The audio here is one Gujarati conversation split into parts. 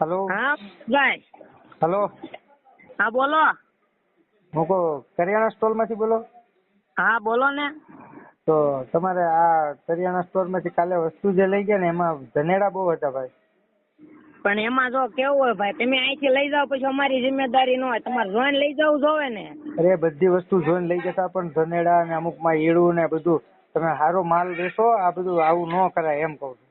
હલો હા ભાઈ. હેલો હા બોલો. હું કો કરિયાણા સ્ટોરમાંથી બોલો. હા બોલો ને. તો તમારે આ કરિયાણા સ્ટોરમાંથી કાલે વસ્તુ જે લઈ ગયા ને એમાં ધનેડા બહુ હતા ભાઈ. પણ એમાં જો કેવું હોય ભાઈ તમે અહીંથી લઈ જાઓ પછી અમારી જિમ્મેદારી ન હોય. તમારે જોઈને લઈ જવું જોવે ને. અરે બધી વસ્તુ જોઈને લઈ જતા પણ ધનેડા ને અમુકમાં ઈડું ને બધું. તમે સારો માલ વેચો આ બધું આવું ન કરાય એમ કહું છું.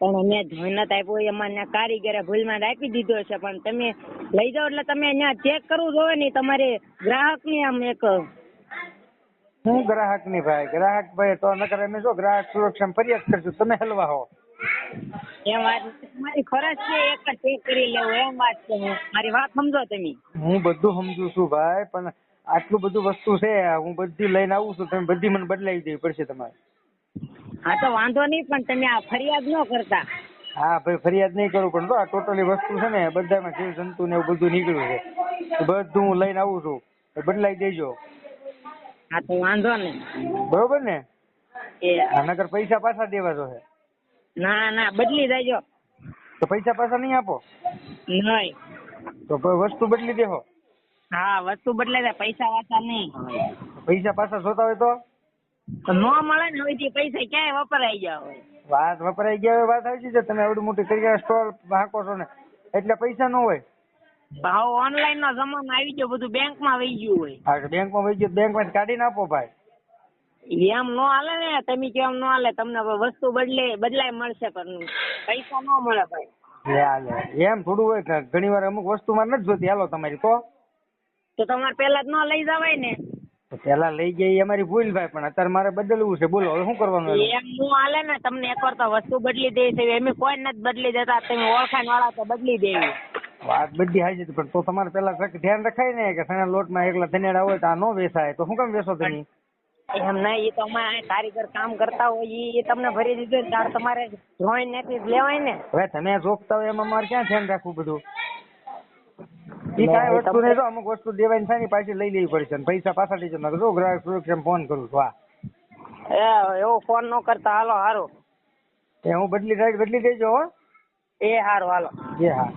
પણ અમે નથી આપ્યું. એમાં કારીગરે કારીગરે ભૂલમાં આપી દીધો છે. પણ તમે લઈ જાઓ એટલે તમે ત્યાં ચેક કરવું જોવે ને તમારે ગ્રાહકની આમ એક હું ગ્રાહકની ભાઈ? ગ્રાહક ભાઈ તો નકર અમે જો ગ્રાહક સુરક્ષા ફરિયાદ કરશું. તમે હલવા હો. એમ વાત મારી ફરજ છે. એક જ ચેક કરી લેવું. એમ વાત છે. મારી વાત સમજો તમે. હું બધું સમજુ છું ભાઈ પણ આટલું બધું વસ્તુ છે હું બધી લઈને આવું છું. તમે બધી મને બદલાવી દેવી પડશે તમારે. હા તો વાંધો નહીં પણ તમે આ ફરિયાદ ન કરતા. હા ભાઈ ફરિયાદ નહીં કરું પણ આ ટોટલી વસ્તુ છે ને બધામાં જીવ જંતુ ને એવું બધું નીકળ્યું છે. બધું હું લઈને આવું છું. બદલાઈ દેજો. હા તો વાંધો નહીં. બરોબર ને? એ આ પૈસા પાછા દેવા જો છે ના ના બદલી દેજો. તો પૈસા પાછા નહીં આપો? નહીં. તો વસ્તુ બદલી દેહો. હા વસ્તુ બદલાઈ દે પૈસા પાછા નહીં. પૈસા પાછા જોતા હોય તો? નો મળે ને હવેથી પૈસા ક્યાંય વપરાઈ ગયા હોય. વાત વપરાઈ ગયા હોય વાત આવી છે. તમે એવડી મોટી કરિયાણા સ્ટોર હાંકો છો ને. એટલે પૈસા નો હોય. ભાવ ઓનલાઈન નો જમાનો આવી ગયો બધું બેંકમાં વહી ગયું હોય. હા બેંકમાં વહી ગયું બેંકમાં કાઢી નાખો ભાઈ. એમ નો હાલે ને તમે કેમ નો હાલે તમને વસ્તુ બદલે બદલાય મળશે પણ પૈસા નો મળે ભાઈ. એમ થોડું હોય ઘણી વાર અમુક વસ્તુ માં નથી જોતી. હાલો તમારી તો તો તમારે પેલા જ ન લઈ જવાય ને. તો પેલા લઈ ગયા અમારી ભૂલ ભાઈ પણ અત્યારે મારે બદલવું છે. બોલો હવે શું કરવાનું એમ હું હાલે ને તમને એકવાર તો વસ્તુ બદલી દે છે એમ કોઈ નથી બદલી દેતા. તમે ઓળખાણ વાળા તો બદલી દેવી. વાત બધી હાજી છે પણ તો તમારે પેલા ધ્યાન રખાય ને કે સણા લોટમાં એકલા ધનેડા હોય તો આ નો વેસાય. તો શું કામ વેસો તમે? એમ ના એ તો અમારે કારીગર કામ કરતા હોય ઈ- એ તમને ભરી દીધું તાર તમારે જોઈન નથી લેવાય ને? હવે તમે જોખતા હોય એમાં મારે ક્યાં ધ્યાન રાખવું બધું? ઈ કાંઈ વસ્તુ નહીં તો અમુક વસ્તુ દેવાની થાય ને પાછી લઈ લેવી પડશે અને પૈસા પાછા દેજો નકર જો ગ્રાહક સુરક્ષા ફોન કરું છું હા. એ એવો ફોન ન કરતા હાલો હારો. એ હું બદલી રાઈડ બદલી દેજો હો. એ હારું હાલો. એ હા.